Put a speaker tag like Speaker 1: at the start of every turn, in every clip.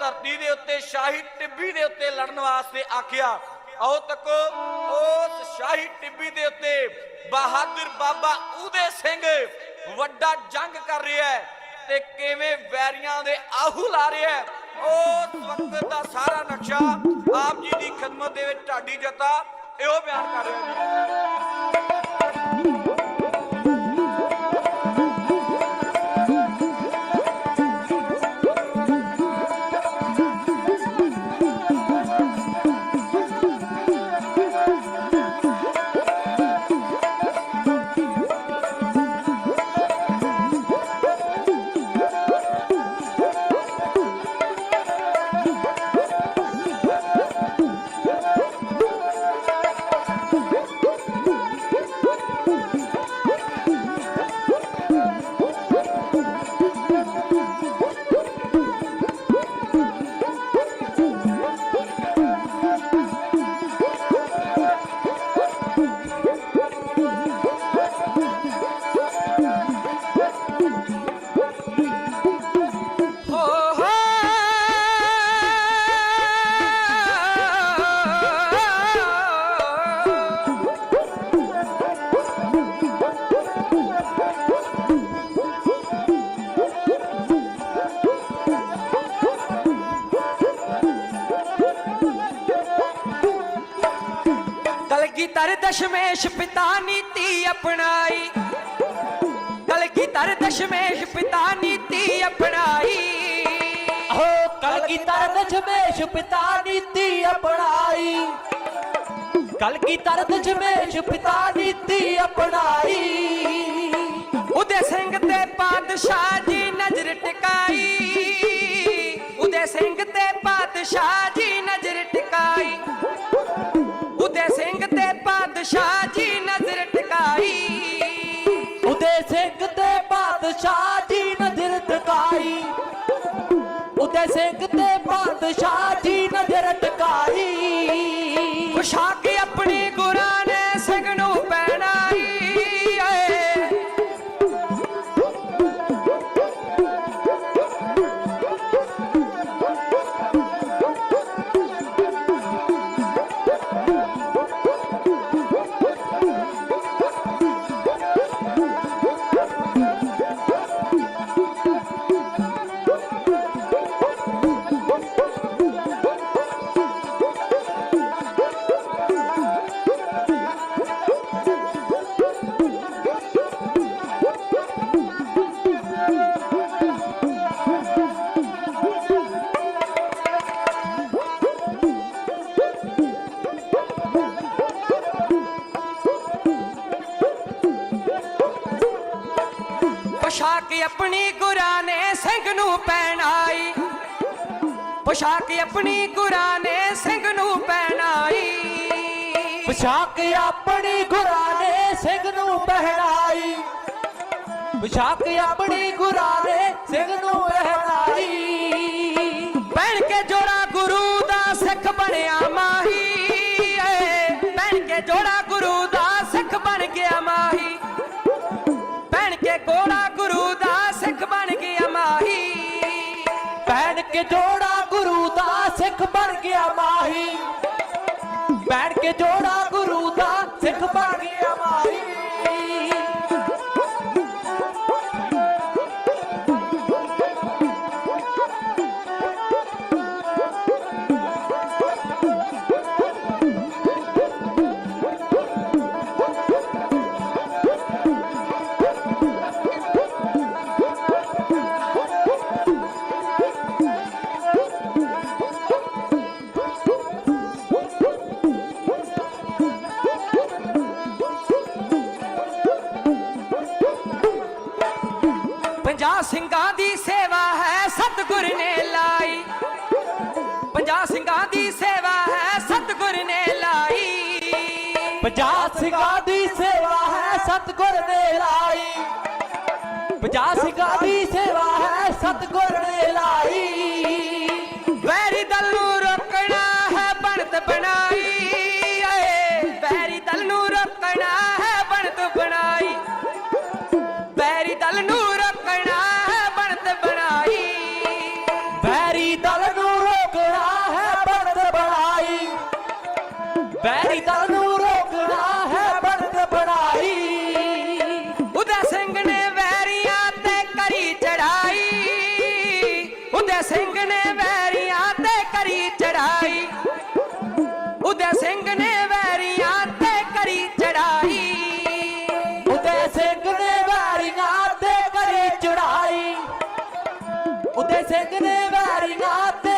Speaker 1: ਧਰਤੀ ਦੇ ਉੱਤੇ, ਸ਼ਾਹੀ ਟਿੱਬੀ ਦੇ ਉੱਤੇ ਲੜਨ ਵਾਸਤੇ ਆਖਿਆ। ਆਓ ਤੱਕੋ, ਉਸ ਸ਼ਾਹੀ ਟਿੱਬੀ ਦੇ ਉੱਤੇ ਬਹਾਦਰ ਬਾਬਾ ਉਦੇ ਸਿੰਘ ਵੱਡਾ ਜੰਗ ਕਰ ਰਿਹਾ ਹੈ ਤੇ ਕਿਵੇਂ ਵੈਰੀਆਂ ਦੇ ਆਹੂ ਲਾ ਰਿਹਾ ਹੈ। ਉਸ ਵਕਤ ਦਾ ਸਾਰਾ ਨਕਸ਼ਾ ਆਪ ਜੀ ਦੀ ਖidmat ਦੇ ਵਿੱਚ ਢਾਡੀ ਜਤਾ ਇਹੋ ਬਿਆਨ ਕਰ ਰਿਹਾ ਜੀ।
Speaker 2: ਕਲਗੀਧਰ ਦਸ਼ਮੇਸ਼ ਪਿਤਾ ਨੀਤੀ ਅਪਣਾਈ। ਕਲਗੀਧਰ ਦਸ਼ਮੇਸ਼ ਪਿਤਾ ਨੀਤੀ ਅਪਣਾਈ।
Speaker 3: ਹੋ ਕਲਗੀਧਰ ਦਸ਼ਮੇਸ਼ ਪਿਤਾ ਨੀਤੀ ਅਪਣਾਈ। ਕਲਗੀਧਰ ਦਸ਼ਮੇਸ਼ ਪਿਤਾ ਨੀਤੀ ਅਪਣਾਈ।
Speaker 2: ਉਦੇ ਸਿੰਘ ਤੇ ਪਾਤਸ਼ਾਹ ਜੀ ਨਜ਼ਰ ਟਿਕਾਈ। ਉਦੇ ਸਿੰਘ ਤੇ ਪਾਤਸ਼ਾਹ ਜੀ ਪਾਤਸ਼ਾਹ ਜੀ ਨਜ਼ਰ ਟਿਕਾਈ।
Speaker 3: ਉਦੇ ਸਿੰਘ ਤੇ ਬਾਦਸ਼ਾਹ ਜੀ ਨਜ਼ਰ ਟਿਕਾਈ। ਉਦੇ ਸਿੰਘ ਤੇ ਬਾਦਸ਼ਾਹ ਜੀ ਨਜ਼ਰ ਟਿਕਾਈ।
Speaker 2: ਖੁਸ਼ਾ ਕੇ ਆਪਣੀ ਆਪਣੀ ਗੁਰਾਂ ਨੇ ਸਿੰਘ ਨੂੰ ਪਹਿਨਾਈ ਪੋਸ਼ਾਕ ਆਪਣੀ ਗੁਰਾਂ ਨੇ ਸਿੰਘ ਨੂੰ ਪਹਿਨਾਈ
Speaker 3: ਪੋਸ਼ਾਕ ਆਪਣੀ ਗੁਰਾਂ ਨੇ ਸਿੰਘ ਨੂੰ ਪਹਿਨਾਈ ਪੋਸ਼ਾਕ ਆਪਣੀ ਗੁਰਾਂ ਨੇ ਸਿੰਘ ਨੂੰ ਪਹਿਨ ਕੇ ਜੋੜਾ ਗੁਰੂ ਦਾ ਸਿੱਖ ਬਣ ਗਿਆ ਮਾਹੀ। ਪਹਿਨ ਕੇ ਜੋੜਾ ਗੁਰੂ ਦਾ ਸਿੱਖ ਬਣ ਗਿਆ ਮਾਹੀ।
Speaker 2: ਸਤਿਗੁਰ ਨੇ ਲਾਈ। ਪੰਜਾਹ ਸਿੰਘਾਂ ਦੀ ਸੇਵਾ ਹੈ ਸਤਿਗੁਰ ਨੇ ਲਾਈ।
Speaker 3: ਪੰਜਾਹ ਸਿੰਘਾਂ ਦੀ ਸੇਵਾ ਹੈ ਸਤਿਗੁਰ ਨੇ ਲਾਈ।
Speaker 2: ਵੈਰੀ ਦਲ ਨੂੰ ਰੋਕਣਾ ਹੈ ਬਣਤ ਬਣਾਈ। ਬੈਰੀ ਦਲ ਨੂੰ ਰੋਕਣਾ ਹੈ ਬਣਦ ਬਣਾਈ। ਉਦੈ ਸਿੰਘ ਨੇ ਵੈਰੀਆਂ
Speaker 3: ਤੇ ਕਰੀ ਚੜਾਈ।
Speaker 2: ਉਦੈ ਸਿੰਘ ਨੇ ਵੈਰੀਆਂ ਤੇ ਕਰੀ ਚੜਾਈ। ਉਦੈ ਸਿੰਘ ਨੇ ਵੈਰੀਆਂ ਤੇ ਕਰੀ ਚੜਾਈ।
Speaker 3: ਉਦੈ ਸਿੰਘ ਨੇ ਵੈਰੀਆਂ ਤੇ ਕਰੀ ਚੜਾਈ। ਉਦੈ ਸਿੰਘ ਨੇ ਵੈਰੀਆਂ ਤੇ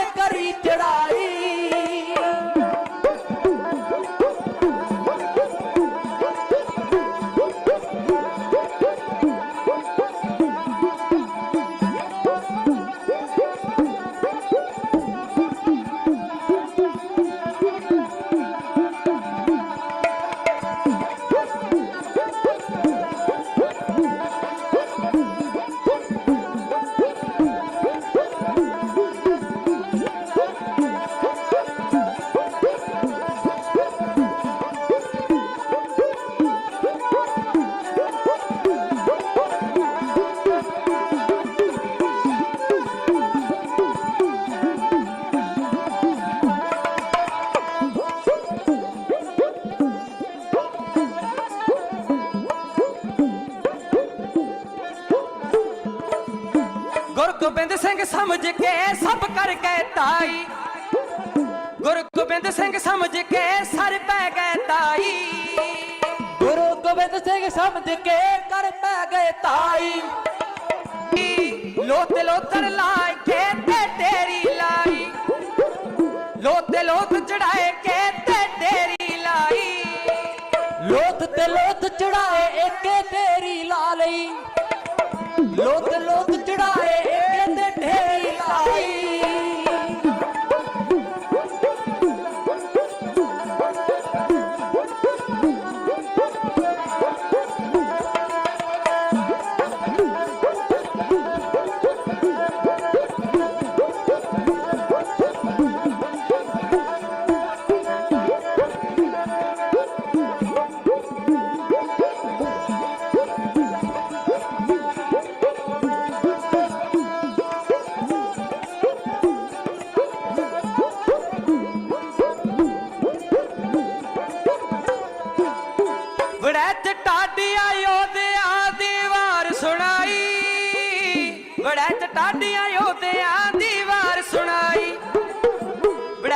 Speaker 2: ਗੋਬਿੰਦ ਸਿੰਘ ਸਮਝ ਕੇ ਸਭ ਕਰ ਗਏ ਤਾਈ। ਗੁਰ ਗੋਬਿੰਦ ਸਿੰਘ ਸਮਝ ਕੇ ਸਰ ਪੈ ਗਏ ਤਾਈ।
Speaker 3: ਗੁਰੂ ਗੋਬਿੰਦ ਸਿੰਘ ਸਮਝ ਕੇ ਕਰ ਪੈ ਗਏ ਤਾਈ।
Speaker 2: ਲੋਤੇ ਲੋਤਰ ਲਾਏ ਕੇ ਤੇ ਤੇਰੀ ਲਾਈ। ਲੋਤੇ ਲੋਤ ਚੜਾਏ ਕੇ ਤੇ ਤੇਰੀ ਲਾਈ।
Speaker 3: ਲੋਥ ਤੇ ਲੋਥ ਚੜਾਏ ਏਕੇ ਤੇਰੀ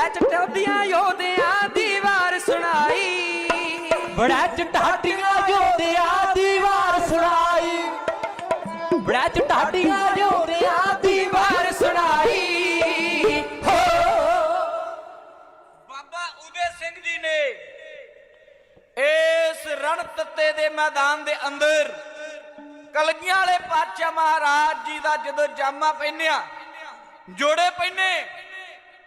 Speaker 2: ਵੜੈਤ ਟਾਡੀਆਂ ਯੋਧਿਆਂ ਦੀ ਵਾਰ ਸੁਣਾਈ।
Speaker 3: ਬੜਾ ਚਟਾਟੀਆਂ ਜੋਦਿਆਂ ਦੀ ਵਾਰ ਸੁਣਾਈ। ਬੜਾ ਚਟਾਟੀਆਂ ਜੋਦਿਆਂ ਦੀ ਵਾਰ ਸੁਣਾਈ। ਹੋ।
Speaker 1: ਬਾਬਾ ਉਦੇ ਸਿੰਘ ਜੀ ਨੇ ਇਸ ਰਣ ਤੱਤੇ ਦੇ ਮੈਦਾਨ ਦੇ ਅੰਦਰ ਕਲਗੀਆਂ ਵਾਲੇ ਪਾਤਸ਼ਾਹ ਮਹਾਰਾਜ ਜੀ ਦਾ ਜਦੋਂ ਜਾਮਾ ਪਹਿਨਿਆ ਜੋੜੇ ਪਹਿਨੇ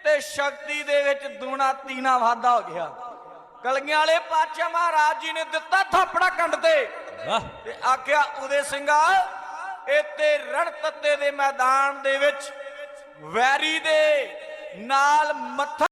Speaker 1: ਤੇ ਸ਼ਕਤੀ ਦੇ ਵਿੱਚ ਦੂਣਾ ਤੀਨਾ ਵਾਧਾ ਹੋ ਗਿਆ। ਕਲਗੀਆਂ ਵਾਲੇ ਪਾਤਸ਼ਾਹ ਮਹਾਰਾਜ ਜੀ ਨੇ ਦਿੱਤਾ ਥਾਪੜਾ ਕੰਡ ਤੇ। ਤੇ ਆਖਿਆ ਉਦੇ ਸਿੰਘਾ ਇੱਥੇ ਰਣ ਤੱਤੇ ਦੇ ਮੈਦਾਨ ਦੇ ਵਿੱਚ ਵੈਰੀ ਦੇ ਨਾਲ ਮੱਥਾ